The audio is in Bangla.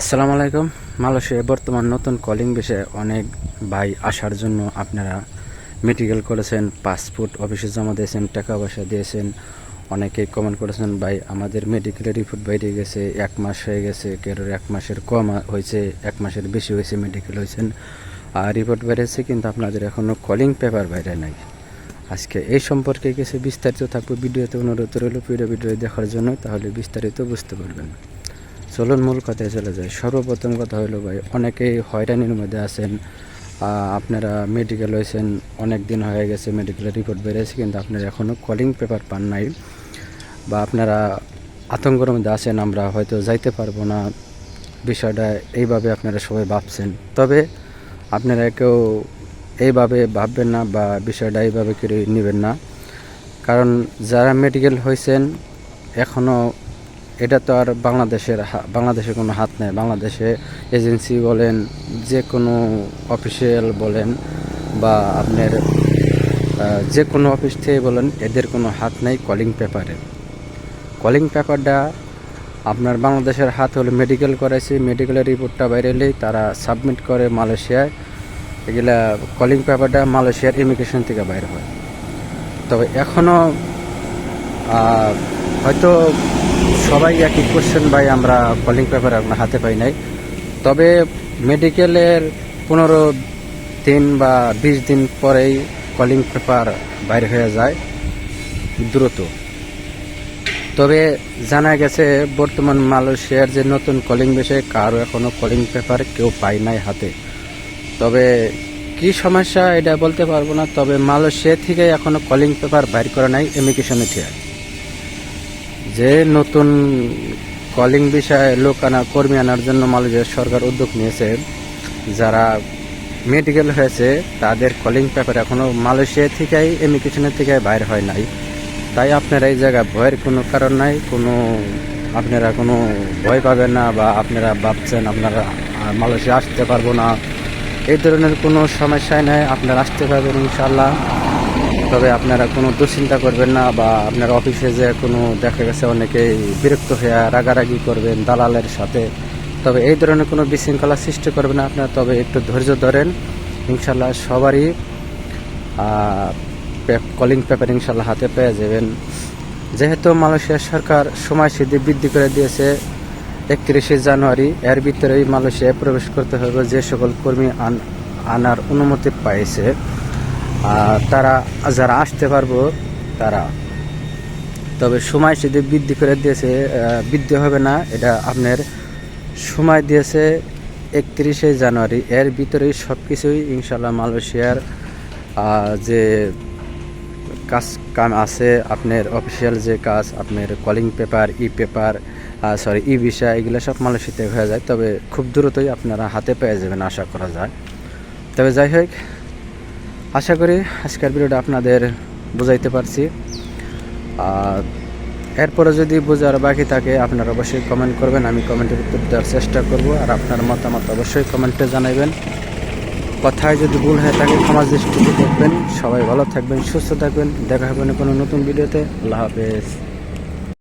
আসসালামু আলাইকুম। মালয়েশিয়ায় বর্তমান নতুন কলিং বিষয়ে অনেক ভাই আসার জন্য আপনারা মেডিকেল করেছেন পাসপোর্ট অফিসে জমা দিয়েছেন টাকা পয়সা দিয়েছেন। অনেকে কমেন্ট করেছেন, ভাই, আমাদের মেডিকেলের রিপোর্ট বাইরে গেছে, এক মাস হয়ে গেছে কেরোর এক মাসের কম হয়েছে, এক মাসের বেশি হয়েছে মেডিকেল হয়েছেন? আর রিপোর্ট বেড়েছে কিন্তু আপনাদের এখনও কলিং পেপার বাইরে নাই। আজকে এই সম্পর্কে কিছু বিস্তারিত থাকবে। ভিডিওতে অনুরোধ রইল, পুরো ভিডিও দেখার জন্য, তাহলে বিস্তারিত বুঝতে পারবেন। চলুন, মূল কথায় চলে যায় সর্বপ্রথম কথা হলো ভাই, অনেকেই হয়রানির মধ্যে আছেন। আপনারা মেডিকেল হয়েছেন অনেক দিন হয়ে গেছে মেডিকেলের রিপোর্ট বেরিয়েছে, কিন্তু আপনারা এখনও কলিং পেপার পান নাই। বা আপনারা আতঙ্কের মধ্যে আছেন, আমরা হয়তো যাইতে পারব না। বিষয়টা এইভাবে আপনারা সবাই ভাবছেন। তবে আপনারা কেউ এইভাবে ভাববেন না বা বিষয়টা এইভাবে কেউ নেবেন না। কারণ যারা মেডিকেল হয়েছেন এখনও এটা তো আর বাংলাদেশের বাংলাদেশের কোনো হাত নেই। বাংলাদেশে এজেন্সি বলেন, যে কোনো অফিসিয়াল বলেন বা আপনার যে কোনো অফিস থেকে বলেন, এদের কোনো হাত নেই কলিং পেপারে কলিং পেপারটা আপনার বাংলাদেশের হাত হলে মেডিকেল করাইছে মেডিকেলের রিপোর্টটা বাইরে এলেই তারা সাবমিট করে মালয়েশিয়ায়। এগুলা কলিং পেপারটা মালয়েশিয়ার ইমিগ্রেশন থেকে বাইরে হয়। তবে এখনও হয়তো সবাই একই কোশ্চেন ভাই, আমরা কলিং পেপার আপনার হাতে পাই নাই। তবে মেডিকেলের পনেরো দিন বা বিশ দিন পরেই কলিং পেপার বাইরে হয়ে যায়, দ্রুত। তবে জানা গেছে, বর্তমান মালয়েশিয়ার যে নতুন কলিং বিষয়ে কারও এখনও কলিং পেপার কেউ পায় নাই হাতে। তবে কি সমস্যা, এটা বলতে পারব না, তবে মালয়েশিয়া থেকে এখনও কলিং পেপার বাইর করা নাই ইমিগ্রেশনে থেকে যে নতুন কলিং বিষয়ে লোক আনা, কর্মী আনার জন্য মালয়েশিয়ার সরকার উদ্যোগ নিয়েছে, যারা মেডিকেল হয়েছে, তাদের কলিং পেপার এখনও মালয়েশিয়া থেকেই ইমিগ্রেশনের থেকে বাইর হয় নাই। তাই আপনারা এই জায়গায় ভয়ের কোনো কারণ নাই, কোনো আপনারা কোনো ভয় পাবেন না বা আপনারা ভাবছেন আপনারা মালয়েশিয়া আসতে পারব না। এই ধরনের কোনো সমস্যাই নাই, আপনারা আসতে পারবেন ইনশাল্লাহ তবে আপনারা কোনো দুশ্চিন্তা করবেন না বা আপনার অফিসে যে কোনো দেখা গেছে অনেকেই বিরক্ত হয়ে রাগারাগি করবেন দালালের সাথে। তবে এই ধরনের কোনো বিশৃঙ্খলা সৃষ্টি করবেন না আপনারা, তবে একটু ধৈর্য ধরেন। ইনশাল্লাহ সবারই কলিং পেপার ইনশাল্লাহ হাতে পেয়ে যাবেন। যেহেতু মালয়েশিয়ার সরকার সময়সূচি বৃদ্ধি করে দিয়েছে, একত্রিশে জানুয়ারি এর ভিতরেই মালয়েশিয়ায় প্রবেশ করতে হবে যে সকল কর্মী আন- আনার অনুমতি পাইছে। তারা যারা আসতে পারব, তারা। তবে সময় যদি বৃদ্ধি করে দিয়েছে বৃদ্ধি হবে না, এটা আপনার সময় দিয়েছে একত্রিশে জানুয়ারি। এর ভিতরেই সব কিছুই ইনশাল্লাহ মালয়েশিয়ার যে কাজ কাম আছে, আপনার অফিসিয়াল যে কাজ, আপনার calling paper, E paper sorry E visa, এগুলো সব মালয়েশিয়াতে হয়ে যায়। তবে খুব দ্রুতই আপনারা হাতে পেয়ে যাবেন, আশা করা যায়। তবে যাই হোক আশা করি আজকের ভিডিওটা আপনাদের বোঝাইতে পারছি। আর এরপরে যদি বোঝার বাকি থাকে, আপনারা অবশ্যই কমেন্ট করবেন, আমি কমেন্টের উত্তর দেওয়ার চেষ্টা করব, আর আপনার মতামত অবশ্যই কমেন্টে জানাবেন কথায় যদি ভুল হয়ে থাকে, ক্ষমা দৃষ্টিতে দেখবেন। সবাই ভালো থাকবেন, সুস্থ থাকবেন। দেখা হবে কোনো নতুন ভিডিওতে। আল্লাহ হাফেজ।